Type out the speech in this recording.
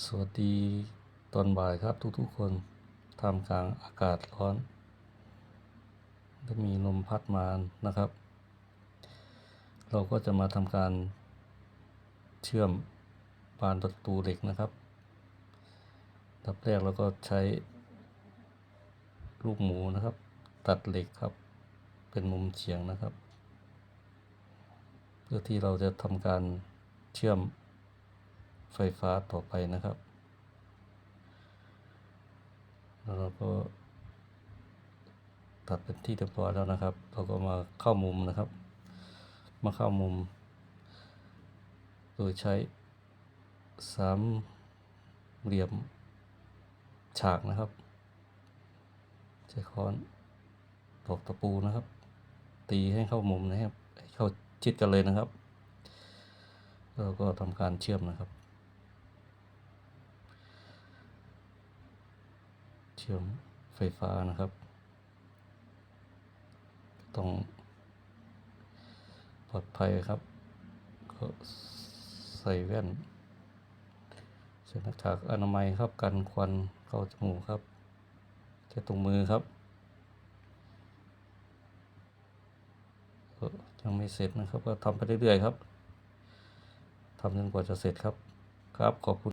สวัสดีตอนบ่ายครับทุกๆคนท่ามกลางอากาศร้อนและมีลมพัดมานะครับ เราก็จะมาทำการเชื่อมบานประตูเหล็กนะครับดับแรกเราก็ใช้ลูกหมูนะครับ ตัดเหล็กครับ เป็นมุมเฉียงนะครับ เพื่อที่เราจะทำการเชื่อม ไฟฟ้าต่อไปนะครับ แล้วเราก็ตัดเป็นที่เรียบร้อยแล้วนะครับ เราก็มาเข้ามุมนะครับ มาเข้ามุม โดยใช้สามเหลี่ยมฉากนะครับ ใช้ค้อนตอกตะปูนะครับ ตีให้เข้ามุมนะครับ ให้เข้าชิดกันเลยนะครับ แล้วก็ทำการเชื่อมนะครับ เชื่อมไฟฟ้านะครับ ต้องปลอดภัยครับ ก็ใส่แว่นใส่หน้ากากอนามัยครับกันควันเข้าจมูกครับใช้ตรงมือครับยังไม่เสร็จนะครับ ก็ทำไปเรื่อยๆครับทำจนกว่าจะเสร็จครับ ครับขอบคุณ